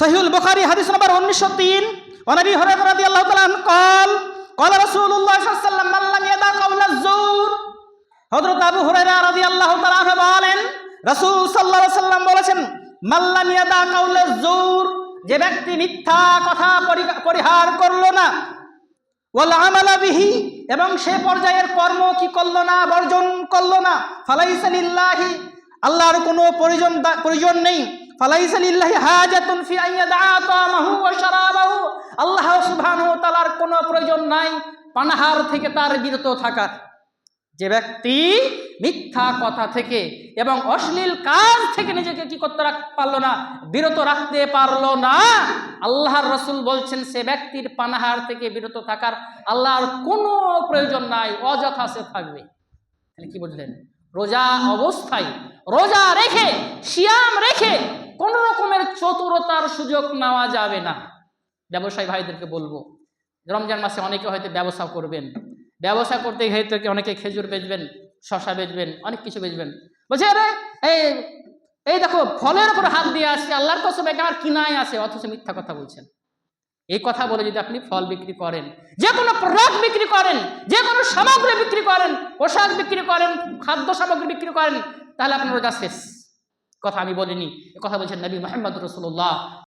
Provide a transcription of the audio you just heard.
সহিউল বুখারী হাদিস নম্বর 1903 ওয়ানাবি হুরায়রা রাদিয়াল্লাহু তাআলা আনহু قال قال رسول الله صلى الله عليه وسلم من لم يدع قول الزور হযরত আবু হুরায়রা রাদিয়াল্লাহু তাআলা আনহু বলেন রাসূল সাল্লাল্লাহু আলাইহি সাল্লাম বলেছেন মাল্লাম ইয়াদা কাউলা জুর যে ব্যক্তি মিথ্যা কথা পরি- পরিহার করলো না ওয়াল আমালা বিহি এবং সে পর্যায়ের কর্ম কি করলো না বর্জন করলো না ফালাইসা লিল্লাহি আল্লাহর কোনো প্রয়োজন দা- প্রয়োজন নেই ফালাইসা লিল্লাহি হাজাতুন ফি আইয়াদা তামাহু ওয়া শারাবাহু। আল্লাহ সুবহানাহু ওয়া কোনো প্রয়োজন নাই, পানাহার থেকে তার বিরত থাকার। যে ব্যক্তি মিথ্যা কথা থেকে এবং অশ্লীল কাজ থেকে নিজেকে কি করতে পারল না, বিরত রাখতে পারল না, আল্লাহর রসুল বলছেন সে ব্যক্তির পানাহার থেকে বিরত থাকার আল্লাহর কোনো প্রয়োজন নাই, অযথা সে থাকবে। তাহলে কি বুঝলেন? রোজা অবস্থায় রোজা রেখে শিয়াম রেখে কোন রকমের চতুরতার সুযোগ নেওয়া যাবে না। ব্যবসায়ী ভাইদেরকে বলব, রমজান মাসে অনেকে হয়তো ব্যবসা করবেন। ব্যবসা করতে হয়তো অনেকে খেজুর বেচবেন, শশা বেচবেন, অনেক কিছু বেচবেন। বলছে, আরে, এই এই দেখো, ফলের উপর হাত দিয়ে আসছে আল্লাহর কসম একে আমার কিনাই আছে, অথচ মিথ্যা কথা বলছেন। এই কথা বলে যদি আপনি ফল বিক্রি করেন, যে কোনো প্রোডাক্ট বিক্রি করেন, যে কোনো সামগ্রী বিক্রি করেন, পোশাক বিক্রি করেন, খাদ্য সামগ্রী বিক্রি করেন, তাহলে আপনার রোজা শেষ। কথা আমি বলিনি। কথা বলছেন নবী মোহাম্মদ রসুল্লাহ